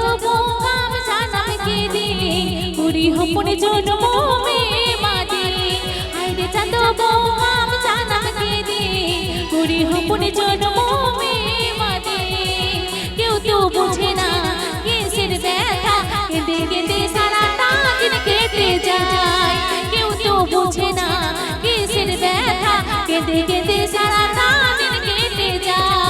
চাঁদ বোকাম জানাম কে দে কুড়ি হপনে জন্ম মে মাদে আইরে চাঁদ বোকাম জানাম কে দে কুড়ি হপনে জন্ম মে মাদে কেউ তো বোঝে না কিসের ব্যথা। কেঁদে কেঁদে সারাটা দিন কেটে যায়। কেউ তো বোঝে না কিসের ব্যথা। কেঁদে কেঁদে সারাটা দিন কেটে যায়।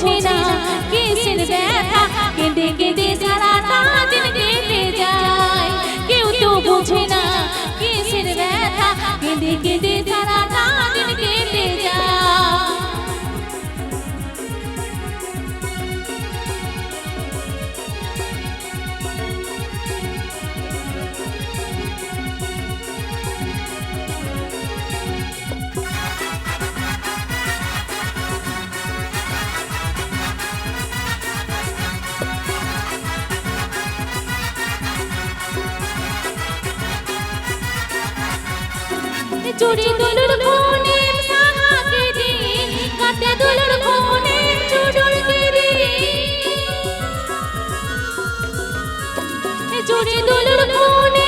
বোঝে না, কিসের ব্যথা কেঁদে কেঁদে সারাটা দিন কেটে যায়। কেউ তো বোঝে না, কিসের ব্যথা কেঁদে কেঁদে সারাটা চুরি দুলুর কোনে সাহা কে দি কাতে দুলুর কোনে চুরুর কে চুরি দুলুর কোনে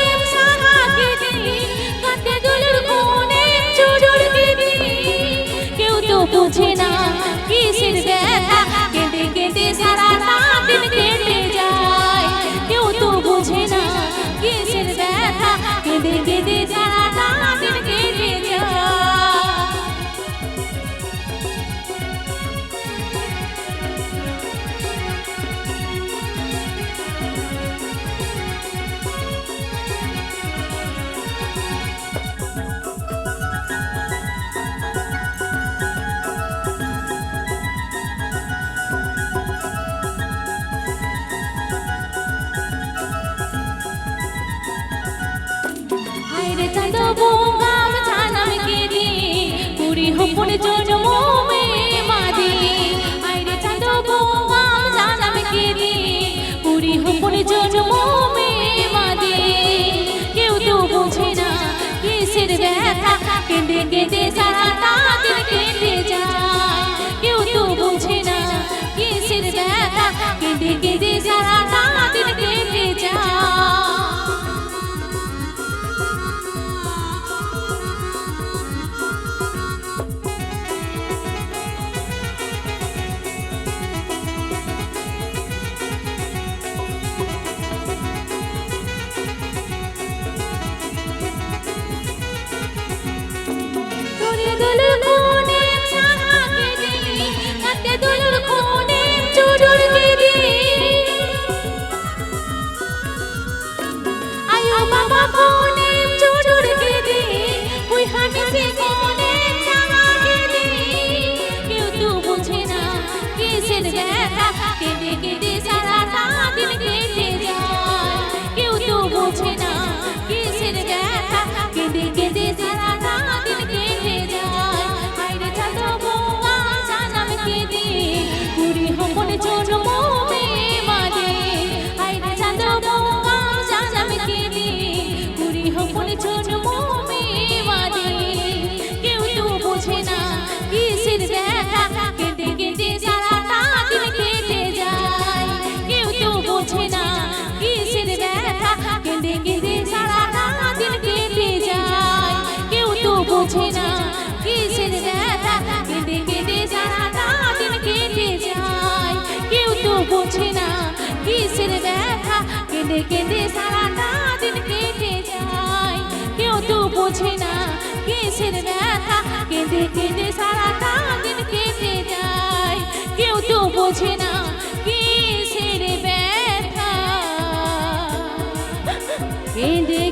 হায়রে চাঁদ বোগাম জানাম কে দি কুড়ি হপনে জন্ম মে মাদি। হায়রে চাঁদ বোগাম জানাম কে দি কুড়ি হপনে জন্ম মে মাদি। কেউ তো বোঝে না কিসের ব্যথা, কেঁদে কেঁদে সারাটা দিন কেঁদে যায়। mama, mama. বোঝে না কিসের ব্যথা কেঁদে কেঁদে সারাটা দিন কেটে যায়। কেউ তো বোঝে না কিসের ব্যথা কেঁদে কেঁদে সারাটা দিন কেটে যায়। কেউ তো বোঝে না কিসের ব্যথা কেঁদে কেঁদে সারাটা দিন কেটে যায়। কেউ তো বোঝে না কিসের ব্যথা কেঁদে